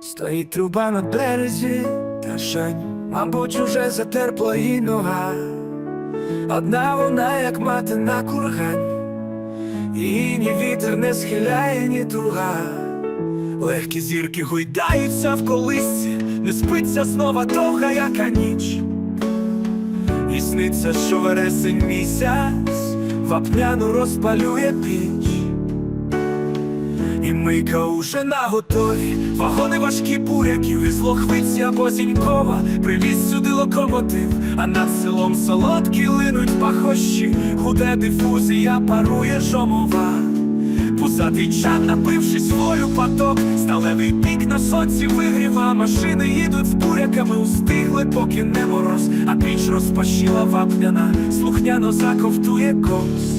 Стоїть труба на березі, та шань, мабуть, уже затерпла їй нога. Одна вона, як мати на кургань, Її ні вітер не схиляє, ні туга. Легкі зірки гойдаються в колисці, не спиться знова довга, яка ніч. І сниться, що вересень місяць вапняну розпалює піч. І мийка уже наготові, вагони важкі буряків із лохвиці або зінькова. Привіз сюди локомотив, а над селом солодкі линуть пахощі, худе дифузія парує жомова. Пузатий чан, напившись волю поток, сталевий пік на сонці вигріва, машини їдуть з буряками, устигли, поки не мороз, а піч розпашіла вапняна, слухняно заковтує кос.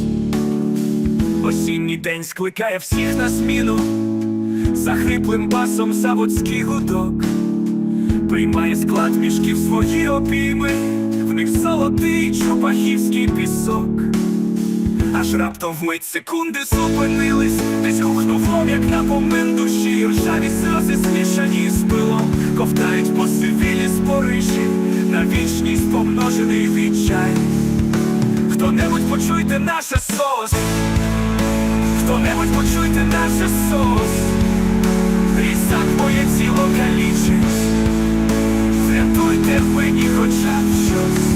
Осінній день скликає всіх на зміну, за хриплим басом заводський гудок, приймає склад мішків свої обійми, в них золотий чупахівський пісок. Аж раптом вмить секунди зупинились, десь гухнув як напомин душі, ржаві сльози змішані з пилом, ковтають посивілі спориші, на вічність помножений відчай. Хто-небудь почуйте наше сос, хто-небудь почуйте наше сос, різак моє тіло калічить, врятуйте в мені хоча б щось,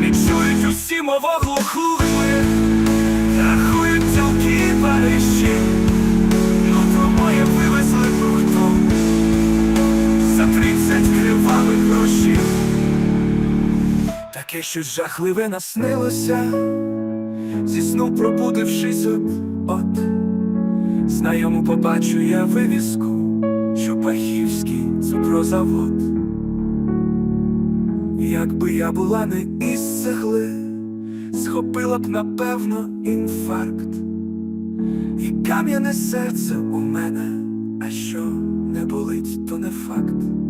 не чують усі мову глухли, рахують цілки парижі, нутро моє вивезли брухтом, за тридцять кривавих грошей. Таке щось жахливе наснилося, зі сну пробудившись от, йому побачу я вивіску, пахівський цукрозавод. Якби я була не із цегли, схопила б напевно інфаркт, і кам'яне серце у мене, а що не болить, то не факт.